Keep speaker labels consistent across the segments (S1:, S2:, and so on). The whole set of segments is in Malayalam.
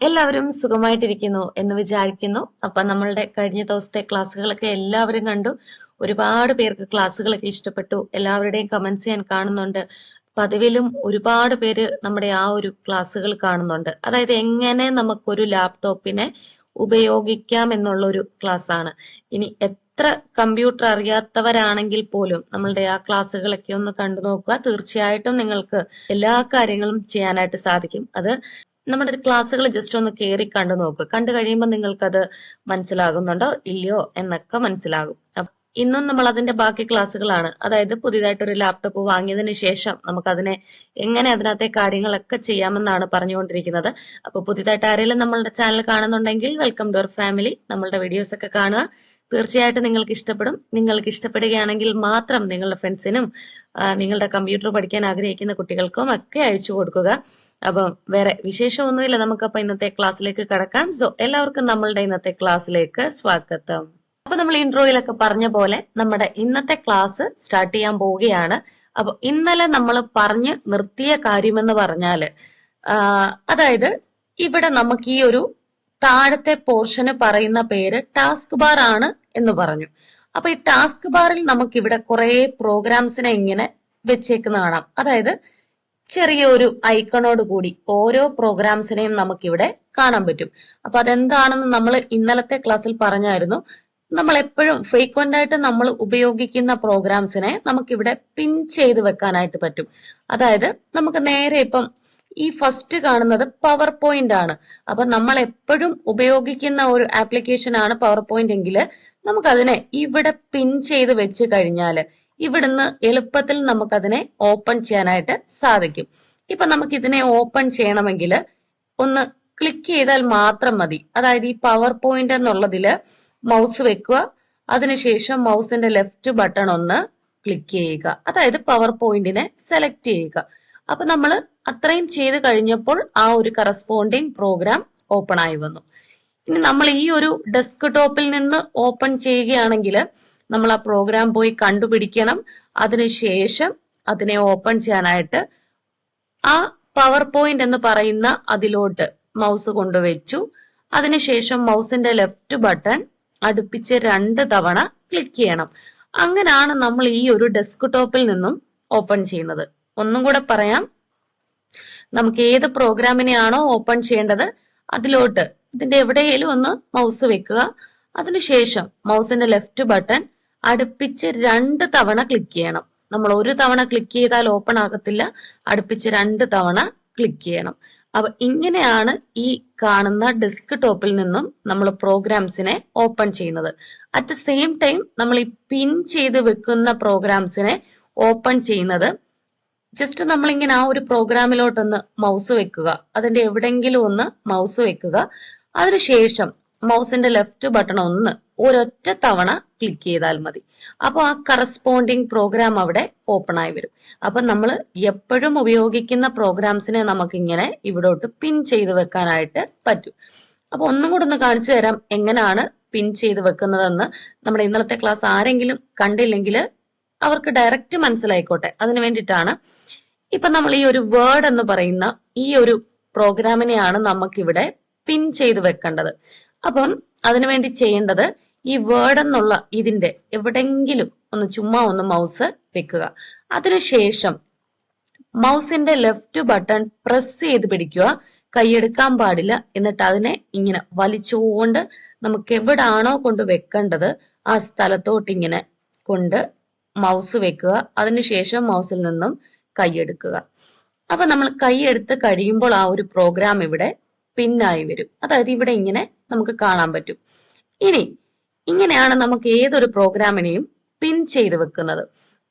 S1: എല്ലാവരും സുഖമായിട്ടിരിക്കുന്നു എന്ന് വിചാരിക്കുന്നു. അപ്പൊ നമ്മളുടെ കഴിഞ്ഞ ദിവസത്തെ ക്ലാസ്സുകളൊക്കെ എല്ലാവരും കണ്ടു. ഒരുപാട് പേർക്ക് ക്ലാസ്സുകളൊക്കെ ഇഷ്ടപ്പെട്ടു. എല്ലാവരുടെയും കമന്റ്സ് ഞാൻ കാണുന്നുണ്ട്. പതിവിലും ഒരുപാട് പേര് നമ്മുടെ ആ ഒരു ക്ലാസ്സുകൾ കാണുന്നുണ്ട്. അതായത് എങ്ങനെ നമുക്കൊരു ലാപ്ടോപ്പിനെ ഉപയോഗിക്കാം എന്നുള്ള ഒരു ക്ലാസ് ആണ് ഇനി എത്ര കമ്പ്യൂട്ടർ അറിയാത്തവരാണെങ്കിൽ പോലും നമ്മളുടെ ആ ക്ലാസ്സുകളൊക്കെ ഒന്ന് കണ്ടു നോക്കുക. തീർച്ചയായിട്ടും നിങ്ങൾക്ക് എല്ലാ കാര്യങ്ങളും ചെയ്യാനായിട്ട് സാധിക്കും. അത് നമ്മുടെ ക്ലാസ്സുകൾ ജസ്റ്റ് ഒന്ന് കയറി കണ്ടു നോക്കുക കണ്ടു കഴിയുമ്പോൾ നിങ്ങൾക്കത് മനസ്സിലാകുന്നുണ്ടോ? ഇല്ലയോ എന്നൊക്കെ മനസ്സിലാകും. ഇന്നും നമ്മൾ അതിന്റെ ബാക്കി ക്ലാസ്സുകളാണ്. അതായത് പുതിയതായിട്ട് ഒരു ലാപ്ടോപ്പ് വാങ്ങിയതിന് ശേഷം നമുക്ക് അതിനെ എങ്ങനെ അതിനകത്തെ കാര്യങ്ങളൊക്കെ ചെയ്യാമെന്നാണ് പറഞ്ഞുകൊണ്ടിരിക്കുന്നത്. അപ്പൊ പുതിയതായിട്ട് ആരെങ്കിലും നമ്മളുടെ ചാനൽ കാണുന്നുണ്ടെങ്കിൽ വെൽക്കം ടു അവർ ഫാമിലി നമ്മളുടെ വീഡിയോസ് ഒക്കെ കാണുക. തീർച്ചയായിട്ടും നിങ്ങൾക്ക് ഇഷ്ടപ്പെടും. നിങ്ങൾക്ക് ഇഷ്ടപ്പെടുകയാണെങ്കിൽ മാത്രം നിങ്ങളുടെ ഫ്രണ്ട്സിനും നിങ്ങളുടെ കമ്പ്യൂട്ടർ പഠിക്കാൻ ആഗ്രഹിക്കുന്ന കുട്ടികൾക്കും ഒക്കെ അയച്ചു കൊടുക്കുക. അപ്പം വേറെ വിശേഷമൊന്നുമില്ല. നമുക്കപ്പോ ഇന്നത്തെ ക്ലാസ്സിലേക്ക് കടക്കാം. സോ എല്ലാവർക്കും നമ്മളുടെ ഇന്നത്തെ ക്ലാസ്സിലേക്ക് സ്വാഗതം. അപ്പൊ നമ്മൾ ഇൻട്രോയിലൊക്കെ പറഞ്ഞ പോലെ നമ്മുടെ ഇന്നത്തെ ക്ലാസ് സ്റ്റാർട്ട് ചെയ്യാൻ പോവുകയാണ്. അപ്പൊ ഇന്നലെ നമ്മൾ പറഞ്ഞ് നിർത്തിയ കാര്യമെന്ന് പറഞ്ഞാൽ അതായത് ഇവിടെ നമുക്ക് ഈ ഒരു താഴത്തെ പോർഷന് പറയുന്ന പേര് ടാസ്ക് ബാർ ആണ് എന്ന് പറഞ്ഞു. അപ്പൊ ഈ ടാസ്ക് ബാറിൽ നമുക്ക് ഇവിടെ കുറെ പ്രോഗ്രാംസിനെ ഇങ്ങനെ വെച്ചേക്കുന്ന കാണാം. അതായത് ചെറിയ ഒരു ഐക്കണോട് കൂടി ഓരോ പ്രോഗ്രാംസിനെയും നമുക്ക് ഇവിടെ കാണാൻ പറ്റും. അപ്പൊ അതെന്താണെന്ന് നമ്മൾ ഇന്നലത്തെ ക്ലാസ്സിൽ പറഞ്ഞായിരുന്നു. നമ്മൾ എപ്പോഴും ഫ്രീക്വന്റ് ആയിട്ട് നമ്മൾ ഉപയോഗിക്കുന്ന പ്രോഗ്രാംസിനെ നമുക്കിവിടെ പിൻ ചെയ്ത് വെക്കാനായിട്ട് പറ്റും. അതായത് നമുക്ക് നേരെ ഇപ്പം ഈ ഫസ്റ്റ് കാണുന്നത് പവർ പോയിന്റ് ആണ്. അപ്പൊ നമ്മൾ എപ്പോഴും ഉപയോഗിക്കുന്ന ഒരു ആപ്ലിക്കേഷൻ ആണ് പവർ പോയിന്റ് എങ്കിൽ നമുക്കതിനെ ഇവിടെ പിൻ ചെയ്ത് വെച്ച് കഴിഞ്ഞാൽ ഇവിടുന്ന് എളുപ്പത്തിൽ നമുക്കതിനെ ഓപ്പൺ ചെയ്യാനായിട്ട് സാധിക്കും. ഇപ്പൊ നമുക്ക് ഇതിനെ ഓപ്പൺ ചെയ്യണമെങ്കിൽ ഒന്ന് ക്ലിക്ക് ചെയ്താൽ മാത്രം മതി. അതായത് ഈ പവർ പോയിന്റ് എന്നുള്ളതിൽ മൗസ് വെക്കുക. അതിനുശേഷം മൗസിന്റെ ലെഫ്റ്റ് ബട്ടൺ ഒന്ന് ക്ലിക്ക് ചെയ്യുക. അതായത് പവർ പോയിന്റിനെ സെലക്ട് ചെയ്യുക. അപ്പൊ നമ്മൾ അത്രയും ചെയ്ത് കഴിഞ്ഞപ്പോൾ ആ ഒരു കറസ്പോണ്ടിങ് പ്രോഗ്രാം ഓപ്പൺ ആയി വന്നു. ഇനി നമ്മൾ ഈ ഒരു ഡെസ്ക് ടോപ്പിൽ നിന്ന് ഓപ്പൺ ചെയ്യുകയാണെങ്കിൽ നമ്മൾ ആ പ്രോഗ്രാം പോയി കണ്ടുപിടിക്കണം. അതിനുശേഷം അതിനെ ഓപ്പൺ ചെയ്യാനായിട്ട് ആ പവർ പോയിന്റ് എന്ന് പറയുന്ന അതിലോട്ട് മൗസ് കൊണ്ടുവച്ചു. അതിനുശേഷം മൗസിന്റെ ലെഫ്റ്റ് ബട്ടൺ അടുപ്പിച്ച് രണ്ട് തവണ ക്ലിക്ക് ചെയ്യണം. അങ്ങനെയാണ് നമ്മൾ ഈ ഒരു ഡെസ്ക് ടോപ്പിൽ നിന്നും ഓപ്പൺ ചെയ്യുന്നത്. ഒന്നും കൂടെ പറയാം. നമുക്ക് ഏത് പ്രോഗ്രാമിനെയാണോ ഓപ്പൺ ചെയ്യേണ്ടത് അതിലോട്ട് ഇതിന്റെ എവിടെയെങ്കിലും ഒന്ന് മൗസ് വെക്കുക. അതിനുശേഷം മൗസിന്റെ ലെഫ്റ്റ് ബട്ടൺ അടുപ്പിച്ച് രണ്ട് തവണ ക്ലിക്ക് ചെയ്യണം. നമ്മൾ ഒരു തവണ ക്ലിക്ക് ചെയ്താൽ ഓപ്പൺ ആകത്തില്ല. അടുപ്പിച്ച് രണ്ട് തവണ ക്ലിക്ക് ചെയ്യണം. അപ്പൊ ഇങ്ങനെയാണ് ഈ കാണുന്ന ഡെസ്ക് ടോപ്പിൽ നിന്നും നമ്മൾ പ്രോഗ്രാംസിനെ ഓപ്പൺ ചെയ്യുന്നത്. അറ്റ് ദ സെയിം ടൈം നമ്മൾ ഈ പിൻ ചെയ്ത് വെക്കുന്ന പ്രോഗ്രാംസിനെ ഓപ്പൺ ചെയ്യുന്നത് ജസ്റ്റ് നമ്മളിങ്ങനെ ആ ഒരു പ്രോഗ്രാമിലോട്ടൊന്ന് മൗസ് വെക്കുക. അതിന്റെ എവിടെങ്കിലും ഒന്ന് മൗസ് വെക്കുക. അതിനുശേഷം മൗസിന്റെ ലെഫ്റ്റ് ബട്ടൺ ഒന്ന് ഒരൊറ്റ തവണ ക്ലിക്ക് ചെയ്താൽ മതി. അപ്പോൾ ആ കറസ്പോണ്ടിങ് പ്രോഗ്രാം അവിടെ ഓപ്പൺ ആയി വരും. അപ്പൊ നമ്മൾ എപ്പോഴും ഉപയോഗിക്കുന്ന പ്രോഗ്രാംസിനെ നമുക്ക് ഇങ്ങനെ ഇവിടോട്ട് പിൻ ചെയ്ത് വെക്കാനായിട്ട് പറ്റും. അപ്പൊ ഒന്നും കൂടെ ഒന്ന് കാണിച്ചു തരാം എങ്ങനെയാണ് പിൻ ചെയ്ത് വെക്കുന്നതെന്ന്. നമ്മുടെ ഇന്നലത്തെ ക്ലാസ് ആരെങ്കിലും കണ്ടില്ലെങ്കിൽ അവർക്ക് ഡയറക്റ്റ് മനസ്സിലായിക്കോട്ടെ. അതിനു വേണ്ടിയിട്ടാണ് ഇപ്പൊ നമ്മൾ ഈ ഒരു വേർഡ് എന്ന് പറയുന്ന ഈ ഒരു പ്രോഗ്രാമിനെയാണ് നമുക്കിവിടെ പിൻ ചെയ്ത് വെക്കേണ്ടത്. അപ്പം അതിനുവേണ്ടി ചെയ്യേണ്ടത് ഈ വേർഡ് എന്നുള്ള ഇതിന്റെ എവിടെങ്കിലും ഒന്ന് ചുമ്മാ ഒന്ന് മൗസ് വെക്കുക. അതിനുശേഷം മൗസിന്റെ ലെഫ്റ്റ് ബട്ടൺ പ്രസ് ചെയ്ത് പിടിക്കുക. കൈയെടുക്കാൻ പാടില്ല. എന്നിട്ട് അതിനെ ഇങ്ങനെ വലിച്ചുകൊണ്ട് നമുക്ക് എവിടാണോ കൊണ്ട് വെക്കേണ്ടത് ആ സ്ഥലത്തോട്ട് ഇങ്ങനെ കൊണ്ട് മൗസ് വെക്കുക. അതിനുശേഷം മൗസിൽ നിന്നും കൈയെടുക്കുക അപ്പൊ നമ്മൾ കൈയെടുത്ത് കഴിയുമ്പോൾ ആ ഒരു പ്രോഗ്രാം ഇവിടെ പിന്നായി വരും. അതായത് ഇവിടെ ഇങ്ങനെ നമുക്ക് കാണാൻ പറ്റും. ഇനി ഇങ്ങനെയാണ് നമുക്ക് ഏതൊരു പ്രോഗ്രാമിനെയും പിൻ ചെയ്ത് വെക്കുന്നത്.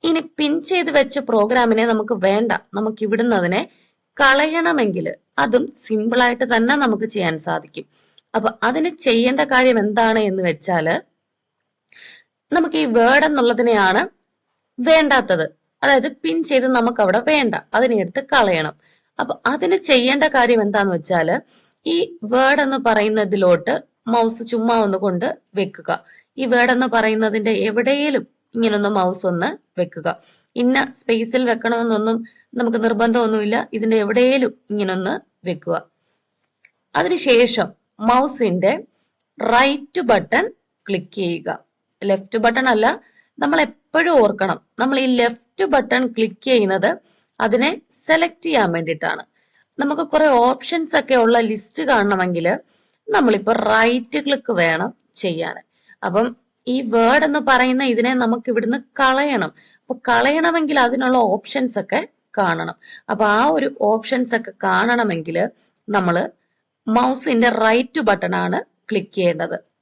S1: ഇനി പിൻ ചെയ്ത് വെച്ച പ്രോഗ്രാമിനെ നമുക്ക് വേണ്ട. നമുക്ക് ഇവിടുന്ന് അതിനെ കളയണമെങ്കിൽ അതും സിമ്പിൾ ആയിട്ട് തന്നെ നമുക്ക് ചെയ്യാൻ സാധിക്കും. അപ്പൊ അതിന് ചെയ്യേണ്ട കാര്യം എന്താണ് എന്ന് വെച്ചാൽ നമുക്ക് ഈ വേർഡ് എന്നുള്ളതിനെയാണ് വേണ്ടാത്തത്. അതായത് പിൻ ചെയ്ത് നമുക്ക് അവിടെ വേണ്ട. അതിനെ എടുത്ത് കളയണം. അപ്പൊ അതിന് ചെയ്യേണ്ട കാര്യം എന്താന്ന് വെച്ചാൽ ഈ വേർഡ് എന്ന് പറയുന്നതിലോട്ട് മൗസ് ചുമ്മാ ഒന്ന് കൊണ്ട് വെക്കുക. ഈ വേർഡ് എന്ന് പറയുന്നതിന്റെ എവിടെയും ഇങ്ങനൊന്ന് മൗസ് ഒന്ന് വെക്കുക. ഇന്ന സ്പേസിൽ വെക്കണമെന്നൊന്നും നമുക്ക് നിർബന്ധമൊന്നുമില്ല. ഇതിന്റെ എവിടെയും ഇങ്ങനൊന്ന് വെക്കുക. അതിനുശേഷം മൗസിന്റെ റൈറ്റ് ബട്ടൺ ക്ലിക്ക് ചെയ്യുക. ലെഫ്റ്റ് ബട്ടൺ അല്ല നമ്മൾ എപ്പോഴും ഓർക്കണം. നമ്മൾ ഈ ലെഫ്റ്റ് ബട്ടൺ ക്ലിക്ക് ചെയ്യുന്നത് അതിനെ സെലക്ട് ചെയ്യാൻ വേണ്ടിയിട്ടാണ്. നമുക്ക് കുറെ ഓപ്ഷൻസ് ഒക്കെ ഉള്ള ലിസ്റ്റ് കാണണമെങ്കിൽ നമ്മളിപ്പോ റൈറ്റ് ക്ലിക്ക് വേണം ചെയ്യാൻ. അപ്പം ഈ വേർഡ് എന്ന് പറയുന്ന ഇതിനെ നമുക്ക് ഇവിടുന്ന് കളയണം. അപ്പൊ കളയണമെങ്കിൽ അതിനുള്ള ഓപ്ഷൻസ് ഒക്കെ കാണണം. അപ്പൊ ആ ഒരു ഓപ്ഷൻസ് ഒക്കെ കാണണമെങ്കിൽ നമ്മൾ മൗസിന്റെ റൈറ്റ് ബട്ടൺ ആണ് ക്ലിക്ക് ചെയ്യേണ്ടത്.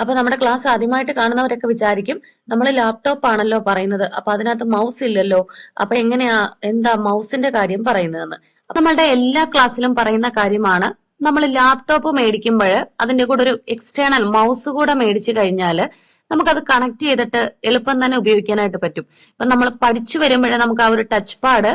S1: അപ്പൊ നമ്മുടെ ക്ലാസ് ആദ്യമായിട്ട് കാണുന്നവരൊക്കെ വിചാരിക്കും നമ്മൾ ലാപ്ടോപ്പ് ആണല്ലോ പറയുന്നത്. അപ്പൊ അതിനകത്ത് മൗസ് ഇല്ലല്ലോ. അപ്പൊ എങ്ങനെയാ എന്താ മൗസിന്റെ കാര്യം പറയുന്നതെന്ന്. അപ്പൊ നമ്മളുടെ എല്ലാ ക്ലാസ്സിലും പറയുന്ന കാര്യമാണ് നമ്മൾ ലാപ്ടോപ്പ് മേടിക്കുമ്പോൾ അതിന്റെ കൂടെ ഒരു എക്സ്റ്റേണൽ മൗസ് കൂടെ മേടിച്ചു കഴിഞ്ഞാൽ നമുക്കത് കണക്ട് ചെയ്തിട്ട് എളുപ്പം തന്നെ ഉപയോഗിക്കാനായിട്ട് പറ്റും. ഇപ്പൊ നമ്മൾ പഠിച്ചു വരുമ്പോഴേ നമുക്ക് ആ ഒരു ടച്ച് പാഡ്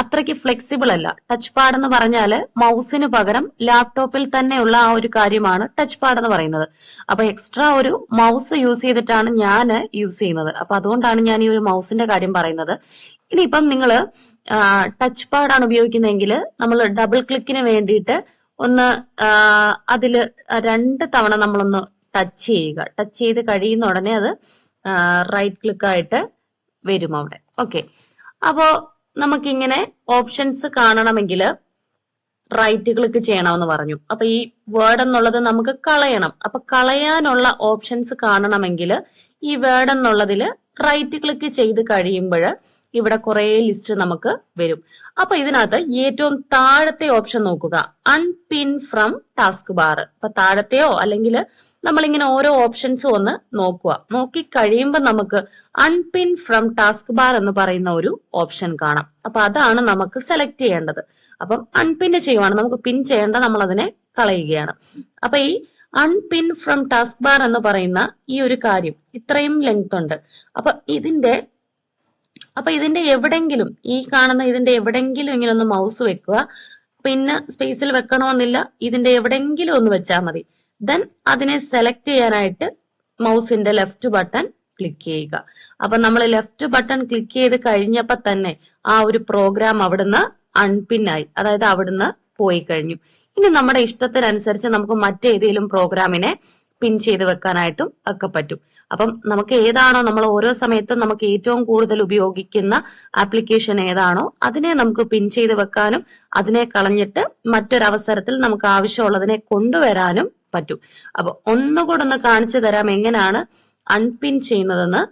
S1: അത്രയ്ക്ക് ഫ്ലെക്സിബിൾ അല്ല. ടച്ച് പാഡ് എന്ന് പറഞ്ഞാൽ മൗസിന് പകരം ലാപ്ടോപ്പിൽ തന്നെയുള്ള ആ ഒരു കാര്യമാണ് ടച്ച് പാഡ് എന്ന് പറയുന്നത്. അപ്പൊ എക്സ്ട്രാ ഒരു മൗസ് യൂസ് ചെയ്തിട്ടാണ് ഞാൻ യൂസ് ചെയ്യുന്നത്. അപ്പൊ അതുകൊണ്ടാണ് ഞാൻ ഈ ഒരു മൗസിന്റെ കാര്യം പറയുന്നത്. ഇനിയിപ്പം നിങ്ങൾ ടച്ച് പാഡാണ് ഉപയോഗിക്കുന്നതെങ്കിൽ നമ്മൾ ഡബിൾ ക്ലിക്കിന് വേണ്ടിയിട്ട് ഒന്ന് അതിൽ രണ്ട് തവണ നമ്മളൊന്ന് ടച്ച് ചെയ്യുക. ടച്ച് ചെയ്ത് കഴിയുന്ന ഉടനെ അത് റൈറ്റ് ക്ലിക്കായിട്ട് വരും അവിടെ. ഓക്കെ അപ്പോ നമുക്കിങ്ങനെ ഓപ്ഷൻസ് കാണണമെങ്കിൽ റൈറ്റ് ക്ലിക്ക് ചെയ്യണമെന്ന് പറഞ്ഞു. അപ്പൊ ഈ വേർഡ് എന്നുള്ളത് നമുക്ക് കളയണം. അപ്പൊ കളയാനുള്ള ഓപ്ഷൻസ് കാണണമെങ്കിൽ ഈ വേർഡ് എന്നുള്ളതിൽ റൈറ്റ് ക്ലിക്ക് ചെയ്ത് കഴിയുമ്പോൾ ഇവിടെ കുറെ ലിസ്റ്റ് നമുക്ക് വരും. അപ്പൊ ഇതിനകത്ത് ഏറ്റവും താഴത്തെ ഓപ്ഷൻ നോക്കുക. അൺപിൻ ഫ്രം ടാസ്ക് ബാർ അപ്പൊ താഴത്തെയോ അല്ലെങ്കിൽ നമ്മളിങ്ങനെ ഓരോ ഓപ്ഷൻസും ഒന്ന് നോക്കുക. നോക്കി കഴിയുമ്പോൾ നമുക്ക് അൺപിൻ ഫ്രം ടാസ്ക് ബാർ എന്ന് പറയുന്ന ഒരു ഓപ്ഷൻ കാണാം. അപ്പൊ അതാണ് നമുക്ക് സെലക്ട് ചെയ്യേണ്ടത്. അപ്പം അൺപിൻ ചെയ്യുവാണ്. നമുക്ക് പിൻ ചെയ്യേണ്ട നമ്മൾ അതിനെ കളയുകയാണ്. അപ്പൊ ഈ അൺപിൻ ഫ്രം ടാസ്ക് ബാർ എന്ന് പറയുന്ന ഈ ഒരു കാര്യം ഇത്രയും ലെങ്ത് ഉണ്ട്. അപ്പൊ ഇതിന്റെ അപ്പൊ ഇതിന്റെ എവിടെങ്കിലും ഈ കാണുന്ന ഇതിന്റെ എവിടെങ്കിലും ഇങ്ങനെ ഒന്ന് മൗസ് വെക്കുക. പിന്നെ സ്പേസിൽ വെക്കണമെന്നില്ല ഇതിന്റെ എവിടെങ്കിലും ഒന്ന് വെച്ചാൽ മതി. ദെൻ അതിനെ സെലക്ട് ചെയ്യാനായിട്ട് മൗസിന്റെ ലെഫ്റ്റ് ബട്ടൺ ക്ലിക്ക് ചെയ്യുക. അപ്പൊ നമ്മൾ ലെഫ്റ്റ് ബട്ടൺ ക്ലിക്ക് ചെയ്ത് കഴിഞ്ഞപ്പോ തന്നെ ആ ഒരു പ്രോഗ്രാം അവിടുന്ന് അൺപിൻ ആയി. അതായത് അവിടുന്ന് പോയി കഴിഞ്ഞു. ഇനി നമ്മുടെ ഇഷ്ടത്തിനനുസരിച്ച് നമുക്ക് മറ്റേതെങ്കിലും പ്രോഗ്രാമിനെ പിൻ ചെയ്ത് വെക്കാനായിട്ടും ഒക്കെ പറ്റും. അപ്പം നമുക്ക് ഏതാണോ നമ്മൾ ഓരോ സമയത്തും നമുക്ക് ഏറ്റവും കൂടുതൽ ഉപയോഗിക്കുന്ന ആപ്ലിക്കേഷൻ ഏതാണോ അതിനെ നമുക്ക് പിൻ ചെയ്ത് വെക്കാനും അതിനെ കളഞ്ഞിട്ട് മറ്റൊരവസരത്തിൽ നമുക്ക് ആവശ്യമുള്ളതിനെ കൊണ്ടുവരാനും പറ്റും. അപ്പൊ ഒന്നുകൂടെ ഒന്ന് കാണിച്ചു തരാം എങ്ങനെയാണ് അൺപിൻ ചെയ്യുന്നതെന്ന്.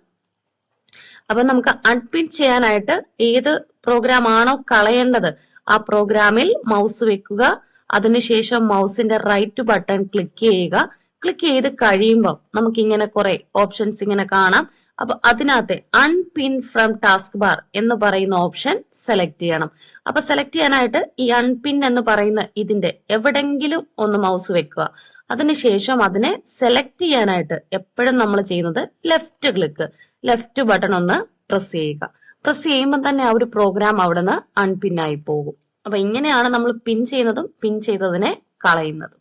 S1: അപ്പൊ നമുക്ക് അൺപിൻ ചെയ്യാനായിട്ട് ഏത് പ്രോഗ്രാം ആണോ കളയേണ്ടത്? ആ പ്രോഗ്രാമിൽ മൗസ് വെക്കുക. അതിനുശേഷം മൗസിന്റെ റൈറ്റ് ബട്ടൺ ക്ലിക്ക് ചെയ്യുക. ക്ലിക്ക് ചെയ്ത് കഴിയുമ്പോൾ നമുക്ക് ഇങ്ങനെ കുറെ ഓപ്ഷൻസ് ഇങ്ങനെ കാണാം. അപ്പൊ അതിനകത്ത് അൺപിൻ ഫ്രം ടാസ്ക് ബാർ എന്ന് പറയുന്ന ഓപ്ഷൻ സെലക്ട് ചെയ്യണം. അപ്പൊ സെലക്ട് ചെയ്യാനായിട്ട് ഈ അൺപിൻ എന്ന് പറയുന്ന ഇതിന്റെ എവിടെങ്കിലും ഒന്ന് മൗസ് വെക്കുക. അതിനുശേഷം അതിനെ സെലക്ട് ചെയ്യാനായിട്ട് എപ്പോഴും നമ്മൾ ചെയ്യുന്നത് ലെഫ്റ്റ് ക്ലിക്ക് ലെഫ്റ്റ് ബട്ടൺ ഒന്ന് പ്രസ് ചെയ്യുക. പ്രസ് ചെയ്യുമ്പോൾ തന്നെ ആ ഒരു പ്രോഗ്രാം അവിടെ നിന്ന് അൺപിൻ ആയി പോകും. അപ്പൊ ഇങ്ങനെയാണ് നമ്മൾ പിൻ ചെയ്യുന്നതും പിൻ ചെയ്തതിനെ കളയുന്നതും.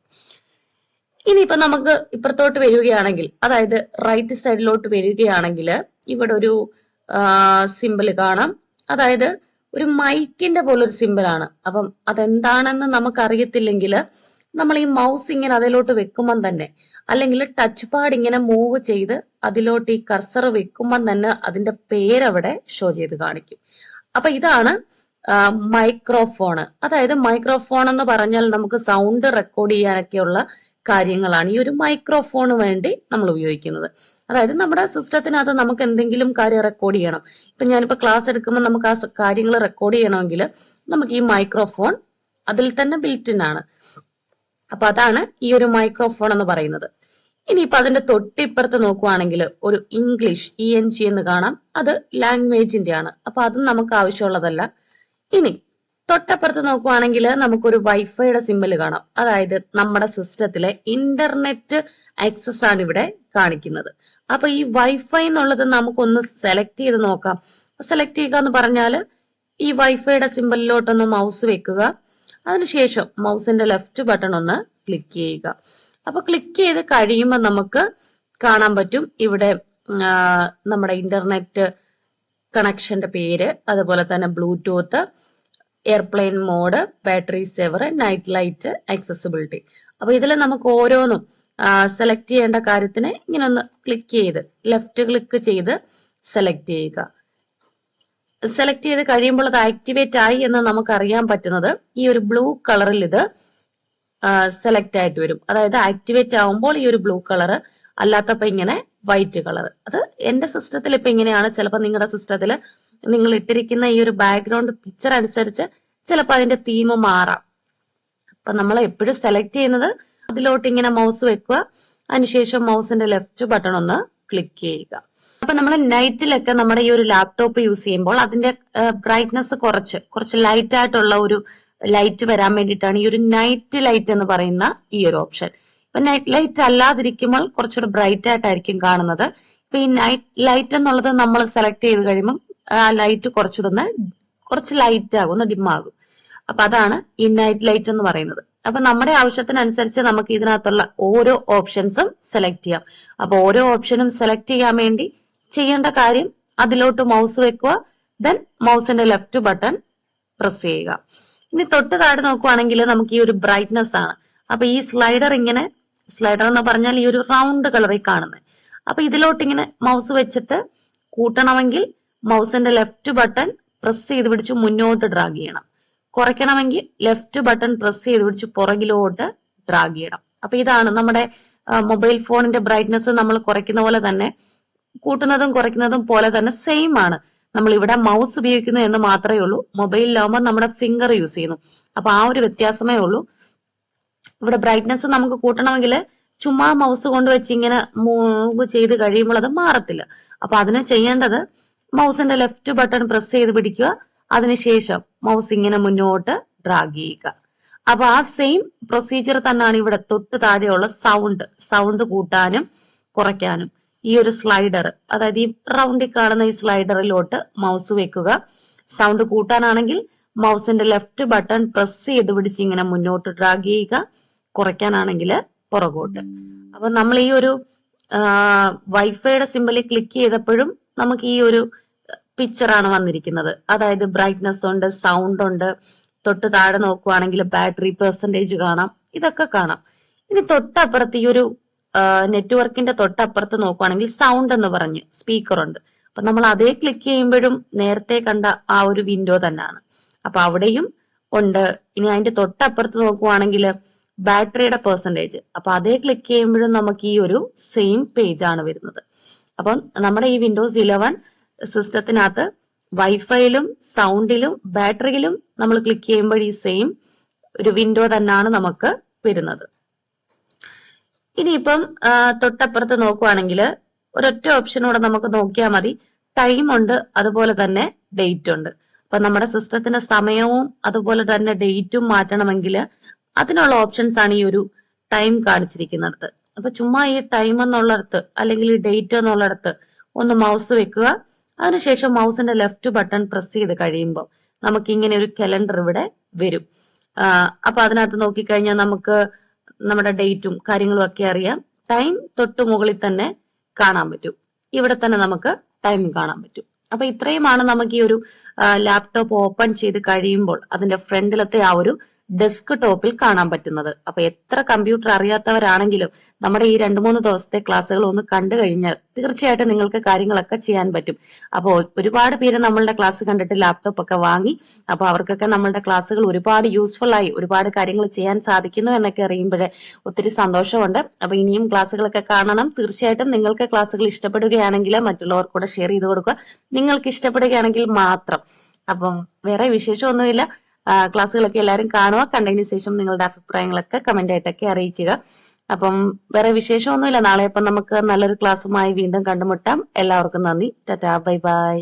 S1: ഇനിയിപ്പോ നമുക്ക് ഇപ്പുറത്തോട്ട് വരികയാണെങ്കിൽ അതായത് റൈറ്റ് സൈഡിലോട്ട് വരികയാണെങ്കിൽ ഇവിടെ ഒരു സിമ്പിൾ കാണാം. അതായത് ഒരു മൈക്കിന്റെ പോലെ പോലൊരു സിമ്പിളാണ് അപ്പം അതെന്താണെന്ന് നമുക്ക് അറിയത്തില്ലെങ്കിൽ നമ്മൾ ഈ മൗസ് ഇങ്ങനെ അതിലോട്ട് വെക്കുമ്പം തന്നെ അല്ലെങ്കിൽ ടച്ച് പാഡ് ഇങ്ങനെ മൂവ് ചെയ്ത് അതിലോട്ട് ഈ കർസർ വെക്കുമ്പം തന്നെ അതിന്റെ പേരവിടെ ഷോ ചെയ്ത് കാണിക്കും. അപ്പൊ ഇതാണ് മൈക്രോഫോൺ അതായത് മൈക്രോഫോൺ എന്ന് പറഞ്ഞാൽ നമുക്ക് സൗണ്ട് റെക്കോർഡ് ചെയ്യാനൊക്കെയുള്ള കാര്യങ്ങളാണ്. ഈ ഒരു മൈക്രോഫോണ് വേണ്ടി നമ്മൾ ഉപയോഗിക്കുന്നത്. അതായത് നമ്മുടെ സിസ്റ്റത്തിനകത്ത് നമുക്ക് എന്തെങ്കിലും കാര്യം റെക്കോർഡ് ചെയ്യണം. ഇപ്പൊ ഞാനിപ്പോ ക്ലാസ് എടുക്കുമ്പോൾ നമുക്ക് ആ കാര്യങ്ങൾ റെക്കോർഡ് ചെയ്യണമെങ്കിൽ നമുക്ക് ഈ മൈക്രോഫോൺ അതിൽ തന്നെ ബിൽറ്റിൻ ആണ്. അപ്പൊ അതാണ് ഈ ഒരു മൈക്രോഫോൺ എന്ന് പറയുന്നത്. ഇനിയിപ്പൊ അതിന്റെ തൊട്ടിപ്പുറത്ത് നോക്കുവാണെങ്കിൽ ഒരു ഇംഗ്ലീഷ് ഇ എൻ ജി എന്ന് കാണാം. അത് ലാംഗ്വേജിന്റെ ആണ് അപ്പൊ അതും നമുക്ക് ആവശ്യമുള്ളതല്ല. ഇനി തൊട്ടപ്പുറത്ത് നോക്കുവാണെങ്കിൽ നമുക്കൊരു വൈഫൈയുടെ സിമ്പിൾ കാണാം. അതായത് നമ്മുടെ സിസ്റ്റത്തിലെ ഇന്റർനെറ്റ് ആക്സസ് ആണ് ഇവിടെ കാണിക്കുന്നത്. അപ്പൊ ഈ വൈഫൈ എന്നുള്ളത് നമുക്കൊന്ന് സെലക്ട് ചെയ്ത് നോക്കാം. സെലക്ട് ചെയ്യുക എന്ന് പറഞ്ഞാൽ ഈ വൈഫൈയുടെ സിമ്പിളിലോട്ടൊന്ന് മൗസ് വെക്കുക. അതിനുശേഷം മൗസിന്റെ ലെഫ്റ്റ് ബട്ടൺ ഒന്ന് ക്ലിക്ക് ചെയ്യുക. അപ്പൊ ക്ലിക്ക് ചെയ്ത് കഴിയുമ്പോൾ നമുക്ക് കാണാൻ പറ്റും ഇവിടെ നമ്മുടെ ഇന്റർനെറ്റ് കണക്ഷന്റെ പേര് അതുപോലെ തന്നെ Bluetooth airplane mode battery saver night light accessibility അപ്പൊ ഇതിൽ നമുക്ക് ഓരോന്നും സെലക്ട് ചെയ്യേണ്ട കാര്യത്തിന് ഇങ്ങനെ ഒന്ന് ക്ലിക്ക് ചെയ്ത് ലെഫ്റ്റ് ക്ലിക്ക് ചെയ്ത് സെലക്ട് ചെയ്യുക. സെലക്ട് ചെയ്ത് കഴിയുമ്പോൾ അത് ആക്ടിവേറ്റ് ആയി എന്ന് നമുക്ക് അറിയാൻ പറ്റുന്നത് ഈ ഒരു ബ്ലൂ കളറിൽ ഇത് സെലക്ട് ആയിട്ട് വരും. അതായത് ആക്ടിവേറ്റ് ആവുമ്പോൾ ഈ ഒരു ബ്ലൂ കളർ അല്ലാത്തപ്പോ ഇങ്ങനെ വൈറ്റ് കളർ അത് എന്റെ സിസ്റ്റത്തിൽ ഇപ്പൊ ഇങ്ങനെയാണ്. ചിലപ്പോൾ നിങ്ങളുടെ സിസ്റ്റത്തിൽ നിങ്ങൾ ഇട്ടിരിക്കുന്ന ഈ ഒരു ബാക്ക്ഗ്രൗണ്ട് പിക്ചർ അനുസരിച്ച് ചിലപ്പോൾ അതിന്റെ തീം മാറാം. അപ്പൊ നമ്മൾ എപ്പോഴും സെലക്ട് ചെയ്യുന്നത് അതിലോട്ട് ഇങ്ങനെ മൗസ് വെക്കുക. അതിനുശേഷം മൗസിന്റെ ലെഫ്റ്റ് ബട്ടൺ ഒന്ന് ക്ലിക്ക് ചെയ്യുക. അപ്പൊ നമ്മൾ നൈറ്റിലൊക്കെ നമ്മുടെ ഈ ഒരു ലാപ്ടോപ്പ് യൂസ് ചെയ്യുമ്പോൾ അതിന്റെ ബ്രൈറ്റ്നെസ് കുറച്ച് കുറച്ച് ലൈറ്റ് ആയിട്ടുള്ള ഒരു ലൈറ്റ് വരാൻ വേണ്ടിയിട്ടാണ് ഈ ഒരു നൈറ്റ് ലൈറ്റ് എന്ന് പറയുന്ന ഈ ഒരു ഓപ്ഷൻ ഇപ്പൊ നൈറ്റ് ലൈറ്റ് അല്ലാതിരിക്കുമ്പോൾ കുറച്ചുകൂടെ ബ്രൈറ്റ് ആയിട്ടായിരിക്കും കാണുന്നത്. ഇപ്പൊ ഈ നൈറ്റ് ലൈറ്റ് എന്നുള്ളത് നമ്മൾ സെലക്ട് ചെയ്ത് കഴിയുമ്പോൾ ആ ലൈറ്റ് കുറച്ചുകൂടെ കുറച്ച് ലൈറ്റ് ആകും ഒന്ന് ഡിം ആകും. അപ്പൊ അതാണ് ഇൻ നൈറ്റ് ലൈറ്റ് എന്ന് പറയുന്നത്. അപ്പൊ നമ്മുടെ ആവശ്യത്തിനനുസരിച്ച് നമുക്ക് ഇതിനകത്തുള്ള ഓരോ ഓപ്ഷൻസും സെലക്ട് ചെയ്യാം. അപ്പൊ ഓരോ ഓപ്ഷനും സെലക്ട് ചെയ്യാൻ വേണ്ടി ചെയ്യേണ്ട കാര്യം അതിലോട്ട് മൗസ് വെക്കുക ദെൻ മൗസിന്റെ ലെഫ്റ്റ് ബട്ടൺ പ്രസ് ചെയ്യുക. ഇനി തൊട്ട് താഴെ നോക്കുവാണെങ്കിൽ നമുക്ക് ഈ ഒരു ബ്രൈറ്റ്നെസ് ആണ്. അപ്പൊ ഈ സ്ലൈഡർ ഇങ്ങനെ സ്ലൈഡർ എന്ന് പറഞ്ഞാൽ ഈ ഒരു റൗണ്ട് കളറിൽ കാണുന്നത്. അപ്പൊ ഇതിലോട്ട് ഇങ്ങനെ മൗസ് വെച്ചിട്ട് കൂട്ടണമെങ്കിൽ മൗസിന്റെ ലെഫ്റ്റ് ബട്ടൺ പ്രസ് ചെയ്ത് പിടിച്ച് മുന്നോട്ട് ഡ്രാഗ് ചെയ്യണം. കുറയ്ക്കണമെങ്കിൽ ലെഫ്റ്റ് ബട്ടൺ പ്രസ് ചെയ്ത് പിടിച്ച് പുറകിലോട്ട് ഡ്രാഗ് ചെയ്യണം. അപ്പൊ ഇതാണ് നമ്മുടെ മൊബൈൽ ഫോണിന്റെ ബ്രൈറ്റ്നസ് നമ്മൾ കുറയ്ക്കുന്ന പോലെ തന്നെ കൂട്ടുന്നതും കുറയ്ക്കുന്നതും പോലെ തന്നെ സെയിം ആണ്. നമ്മൾ ഇവിടെ മൗസ് ഉപയോഗിക്കുന്നു എന്ന് മാത്രമേ ഉള്ളൂ. മൊബൈലിലാവുമ്പോൾ നമ്മുടെ ഫിംഗർ യൂസ് ചെയ്യുന്നു. അപ്പൊ ആ ഒരു വ്യത്യാസമേ ഉള്ളൂ. ഇവിടെ ബ്രൈറ്റ്നസ് നമുക്ക് കൂട്ടണമെങ്കിൽ ചുമ്മാ മൗസ് കൊണ്ട് വെച്ച് ഇങ്ങനെ മൂവ് ചെയ്ത് കഴിയുമ്പോൾ അത് മാറത്തില്ല. അപ്പൊ അതിന് ചെയ്യേണ്ടത് മൗസിന്റെ ലെഫ്റ്റ് ബട്ടൺ പ്രസ് ചെയ്ത് പിടിക്കുക. അതിനുശേഷം മൗസ് ഇങ്ങനെ മുന്നോട്ട് ഡ്രാഗ് ചെയ്യുക. അപ്പൊ ആ സെയിം പ്രൊസീജിയർ തന്നെയാണ് ഇവിടെ തൊട്ട് താഴെയുള്ള സൗണ്ട് സൗണ്ട് കൂട്ടാനും കുറയ്ക്കാനും. ഈ ഒരു സ്ലൈഡർ അതായത് ഈ റൗണ്ടിൽ കാണുന്ന ഈ സ്ലൈഡറിലോട്ട് മൗസ് വെക്കുക. സൗണ്ട് കൂട്ടാനാണെങ്കിൽ മൗസിന്റെ ലെഫ്റ്റ് ബട്ടൺ പ്രസ് ചെയ്ത് പിടിച്ച് ഇങ്ങനെ മുന്നോട്ട് ഡ്രാഗ് ചെയ്യുക. കുറയ്ക്കാനാണെങ്കിൽ പുറകോട്ട്. അപ്പൊ നമ്മൾ ഈ ഒരു വൈഫൈയുടെ സിമ്പലിൽ ക്ലിക്ക് ചെയ്തപ്പോഴും നമുക്ക് ഈ ഒരു പിക്ചറാണ് വന്നിരിക്കുന്നത്. അതായത് ബ്രൈറ്റ്നസ് ഉണ്ട് സൗണ്ട് ഉണ്ട്. തൊട്ട് താഴെ നോക്കുവാണെങ്കിൽ ബാറ്ററി പെർസെന്റേജ് കാണാം. ഇതൊക്കെ കാണാം. ഇനി തൊട്ടപ്പുറത്ത് ഈ ഒരു നെറ്റ്വർക്കിന്റെ തൊട്ടപ്പുറത്ത് നോക്കുവാണെങ്കിൽ സൗണ്ട് എന്ന് പറഞ്ഞ് സ്പീക്കർ ഉണ്ട്. അപ്പൊ നമ്മൾ അതേ ക്ലിക്ക് ചെയ്യുമ്പോഴും നേരത്തെ കണ്ട ആ ഒരു വിൻഡോ തന്നെയാണ്. അപ്പൊ അവിടെയും ഉണ്ട്. ഇനി അതിന്റെ തൊട്ടപ്പുറത്ത് നോക്കുവാണെങ്കിൽ ബാറ്ററിയുടെ പെർസെന്റേജ് അപ്പൊ അതേ ക്ലിക്ക് ചെയ്യുമ്പോഴും നമുക്ക് ഈ ഒരു സെയിം പേജ് ആണ് വരുന്നത്. അപ്പം നമ്മുടെ ഈ വിൻഡോസ് ഇലവൻ സിസ്റ്റത്തിനകത്ത് വൈഫൈയിലും സൗണ്ടിലും ബാറ്ററിയിലും നമ്മൾ ക്ലിക്ക് ചെയ്യുമ്പോൾ ഈ സെയിം ഒരു വിൻഡോ തന്നെയാണ് നമുക്ക് വരുന്നത്. ഇനിയിപ്പം തൊട്ടപ്പുറത്ത് നോക്കുവാണെങ്കിൽ ഒരൊറ്റ ഓപ്ഷനൂടെ നമുക്ക് നോക്കിയാൽ മതി. ടൈം ഉണ്ട് അതുപോലെ തന്നെ ഡേറ്റ് ഉണ്ട്. അപ്പൊ നമ്മുടെ സിസ്റ്റത്തിന്റെ സമയവും അതുപോലെ തന്നെ ഡേറ്റും മാറ്റണമെങ്കിൽ അതിനുള്ള ഓപ്ഷൻസ് ആണ് ഈ ഒരു ടൈം കാണിച്ചിരിക്കുന്നിടത്ത് അപ്പൊ ചുമ്മാ ഈ ടൈം എന്നുള്ളിടത്ത് അല്ലെങ്കിൽ ഈ ഡേറ്റ് എന്നുള്ളിടത്ത് ഒന്ന് മൗസ് വെക്കുക. അതിനുശേഷം മൗസിന്റെ ലെഫ്റ്റ് ബട്ടൺ പ്രസ് ചെയ്ത് കഴിയുമ്പോൾ നമുക്ക് ഇങ്ങനെ ഒരു കലണ്ടർ ഇവിടെ വരും. അപ്പൊ അതിനകത്ത് നോക്കിക്കഴിഞ്ഞാൽ നമുക്ക് നമ്മുടെ ഡേറ്റും കാര്യങ്ങളും ഒക്കെ അറിയാം. ടൈം തൊട്ട് മുകളിൽ തന്നെ കാണാൻ പറ്റും. ഇവിടെ തന്നെ നമുക്ക് ടൈമിംഗ് കാണാൻ പറ്റും. അപ്പൊ ഇത്രയുമാണ് നമുക്ക് ഈ ഒരു ലാപ്ടോപ്പ് ഓപ്പൺ ചെയ്ത് കഴിയുമ്പോൾ അതിന്റെ ഫ്രണ്ടിലത്തെ ആ ഒരു ഡെസ്ക് ടോപ്പിൽ കാണാൻ പറ്റുന്നത്. അപ്പൊ എത്ര കമ്പ്യൂട്ടർ അറിയാത്തവരാണെങ്കിലും നമ്മുടെ ഈ രണ്ടു മൂന്ന് ദിവസത്തെ ക്ലാസ്സുകൾ ഒന്ന് കണ്ടു കഴിഞ്ഞാൽ തീർച്ചയായിട്ടും നിങ്ങൾക്ക് കാര്യങ്ങളൊക്കെ ചെയ്യാൻ പറ്റും. അപ്പോൾ ഒരുപാട് പേര് നമ്മളുടെ ക്ലാസ് കണ്ടിട്ട് ലാപ്ടോപ്പ് ഒക്കെ വാങ്ങി അപ്പൊ അവർക്കൊക്കെ നമ്മളുടെ ക്ലാസ്സുകൾ ഒരുപാട് യൂസ്ഫുൾ ആയി ഒരുപാട് കാര്യങ്ങൾ ചെയ്യാൻ സാധിക്കുന്നു എന്നൊക്കെ അറിയുമ്പോഴേ ഒത്തിരി സന്തോഷമുണ്ട്. അപ്പൊ ഇനിയും ക്ലാസ്സുകളൊക്കെ കാണണം. തീർച്ചയായിട്ടും നിങ്ങൾക്ക് ക്ലാസ്സുകൾ ഇഷ്ടപ്പെടുകയാണെങ്കിൽ മറ്റുള്ളവർക്ക് കൂടെ ഷെയർ ചെയ്ത് കൊടുക്കുക. നിങ്ങൾക്ക് ഇഷ്ടപ്പെടുകയാണെങ്കിൽ മാത്രം. അപ്പം വേറെ വിശേഷമൊന്നുമില്ല. ക്ലാസ്സുകളൊക്കെ എല്ലാവരും കാണുക. കണ്ടതിന് ശേഷം നിങ്ങളുടെ അഭിപ്രായങ്ങളൊക്കെ കമന്റ് ആയിട്ടൊക്കെ അറിയിക്കുക. അപ്പം വേറെ വിശേഷമൊന്നുമില്ല. നാളെ അപ്പം നമുക്ക് നല്ലൊരു ക്ലാസ്സുമായി വീണ്ടും കണ്ടുമുട്ടാം. എല്ലാവർക്കും നന്ദി. ടാറ്റാ. Bye bye.